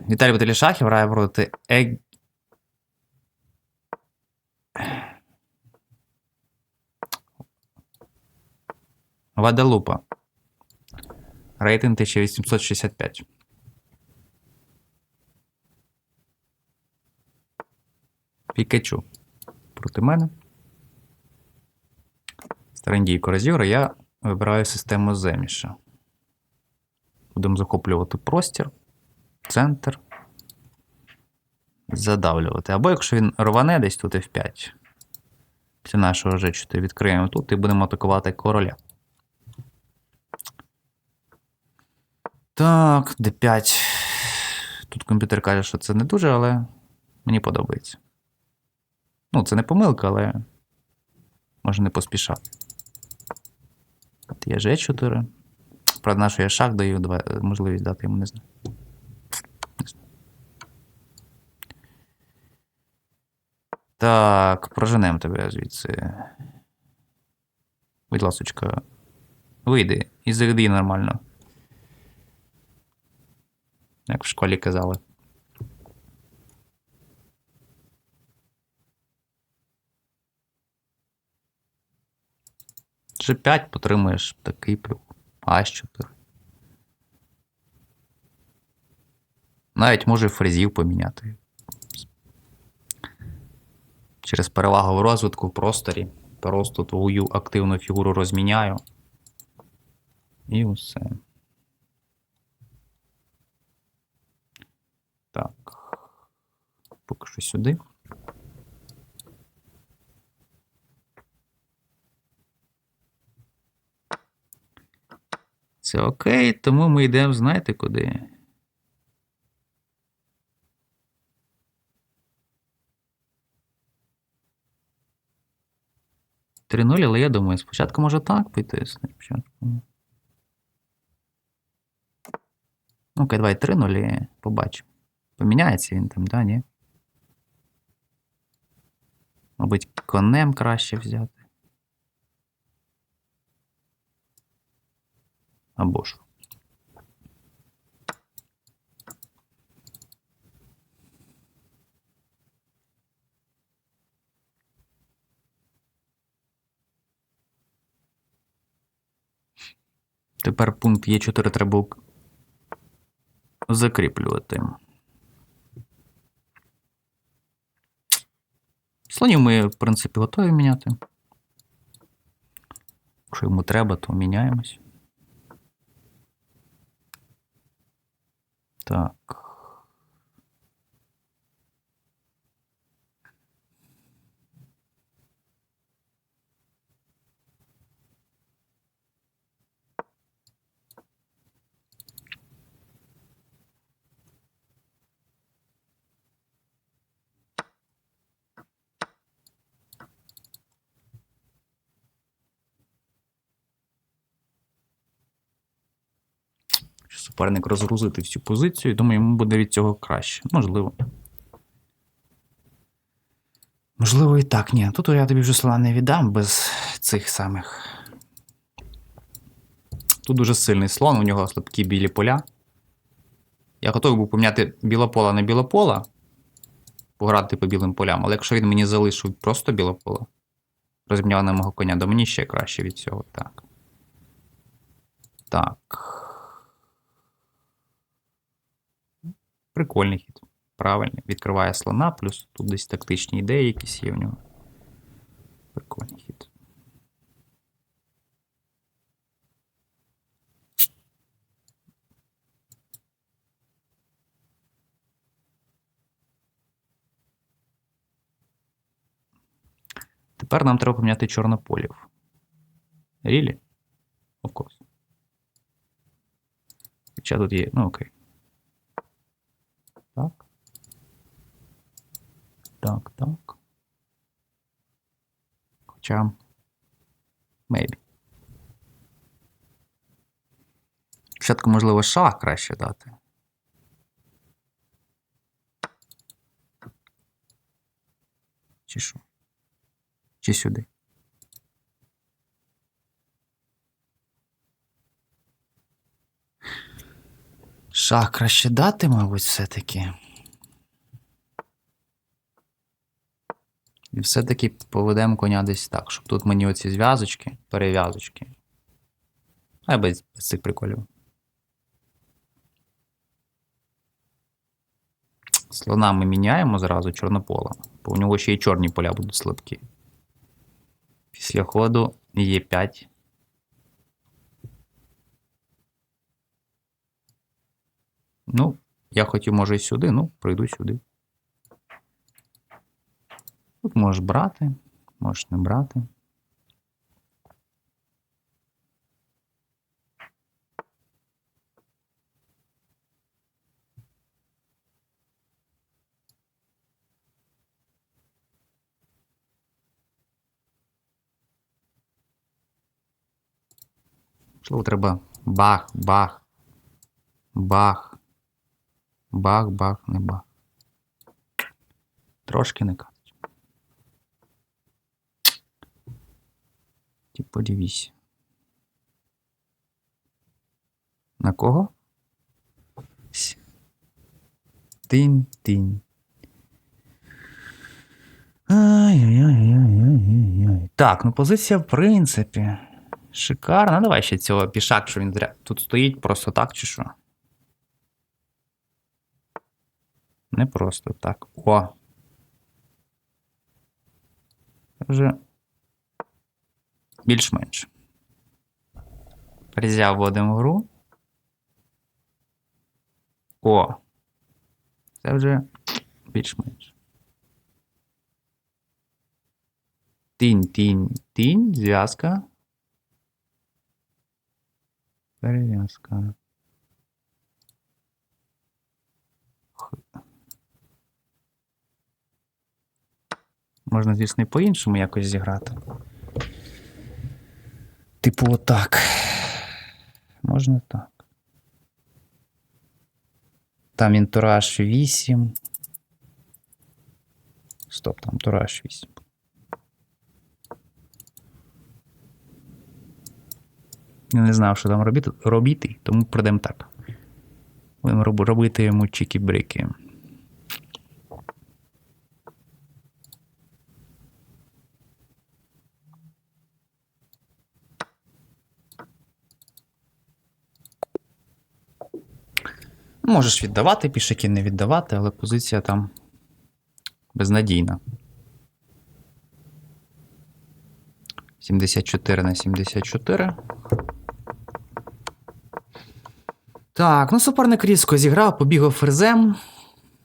Віталій Баталішахів грає проти Ег... Ваделупа. Рейтинг 1865. Пікачу. Проти мене. Старендійко Розюра, я вибираю систему Земіша. Будемо захоплювати простір, центр. Задавлювати. Або якщо він рване десь тут F5. Після нашого G4 відкриємо тут і будемо атакувати короля. Так, D5. Тут комп'ютер каже, що це не дуже, але мені подобається. Ну, це не помилка, але може не поспішати. От є G4. Правда, нашу я шах даю, можливість дати йому не знаю. Не знаю. Так, проженемо тебе звідси. Будь ласочка, вийди і заведи нормально. Як в школі казали. G5 потримуєш такий плюх. А4. Навіть може фрезів поміняти. Через перевагу в розвитку в просторі. Просто твою активну фігуру розміняю. І усе. Так. Поки що сюди. Це окей, тому ми йдемо, знаєте куди? Три нуль, але я думаю, спочатку може так піти. Спочатку. Окей, давай 3 нулі, побачимо. Поміняється він там, да, ні? Мабуть, конем краще взяти. Або ж. Тепер пункт Е4 треба закріплювати. Слонів ми, в принципі, готові міняти. Якщо йому треба, то міняємось. Так. Що Суперник розгрузити всю позицію, думаю, йому буде від цього краще. Можливо. Можливо, і так, ні. Тут я тобі вже слова не віддам без цих самих. Тут дуже сильний слон, у нього слабкі білі поля. Я готовий був поміняти білопола на білопола, пограти по білим полям, але якщо він мені залишив просто білопола, розміняв на мого коня, то мені ще краще від цього. Так. Так. Прикольний хід. Правильний. Відкриває слона, плюс тут десь тактичні ідеї якісь є в нього. Прикольний хід. Тепер нам треба поміняти чорнополів. Рілі? Of course. Хоча тут є. Ну окей. Так. Так, так. Хоча. Maybe. Спочатку, можливо, шах краще дати. Чи що? Чи сюди? Шах краще дати, мабуть, все-таки. І все-таки поведемо коня десь так, щоб тут мені оці зв'язочки, перев'язочки. А без, без цих приколів. Слона ми міняємо зразу чорнопола, бо у нього ще й чорні поля будуть слабкі. Після ходу є 5. Ну, я хотів, може, і сюди, ну, прийду сюди. Тут можеш брати, можеш не брати. Можливо, треба бах, бах, бах, бах, бах, не бах. Трошки не катить. Ти подивись. На кого? Тин-тин. Ай-яй-яй-яй-яй-яй. Так, ну позиція, в принципі. Шикарно. Давай ще цього пішак, що він зря... тут стоїть просто так, чи що? Не просто так. О. Вже більш-менш. Призяв вводимо гру. О. Це вже більш-менш. Тінь, тінь, тінь, зв'язка. Перев'язка. Можна, звісно, і по-іншому якось зіграти. Типу, отак. Можна так. Там він тураж 8. Стоп, там тураж 8. Я не знав, що там робити, робити тому пройдемо так. Будемо робити йому чікі-брики. Можеш віддавати пішаки, не віддавати, але позиція там безнадійна. 74 на 74. Так, ну суперник різко зіграв, побігав ферзем.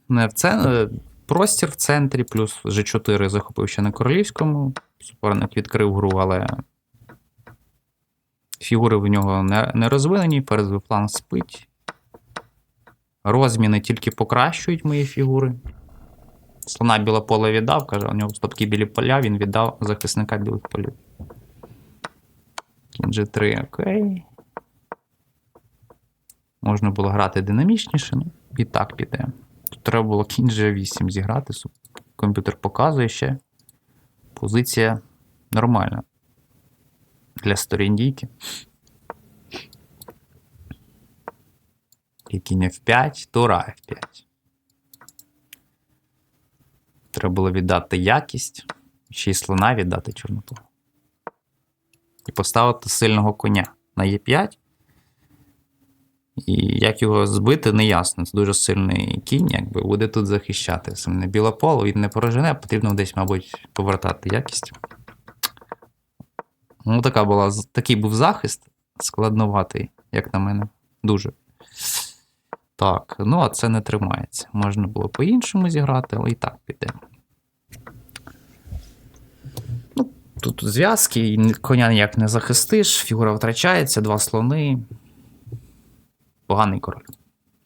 Не в цен... е, Простір в центрі, плюс G4 захопив ще на королівському. Суперник відкрив гру, але фігури в нього не, не розвинені, перед фланг спить. Розміни тільки покращують мої фігури. Слона біле поле віддав, каже, у нього слабкі білі поля, він віддав захисника білих полів. Кінь G3, окей. Можна було грати динамічніше, ну, і так піде. Тут треба було кінь G8 зіграти. Комп'ютер показує ще. Позиція нормальна. Для сторін дійки. І кінь F5, тура F5. Треба було віддати якість, ще й слона віддати чорноту. І поставити сильного коня на Е5. І як його збити, не ясно. Це дуже сильний кінь, якби буде тут захищати. Саме біле поле, він не порожене, потрібно десь, мабуть, повертати якість. Ну, така була, такий був захист складноватий, як на мене. Дуже. Так, ну а це не тримається. Можна було по-іншому зіграти, але і так піде. Ну, тут зв'язки, коня ніяк не захистиш, фігура втрачається, два слони. Поганий король.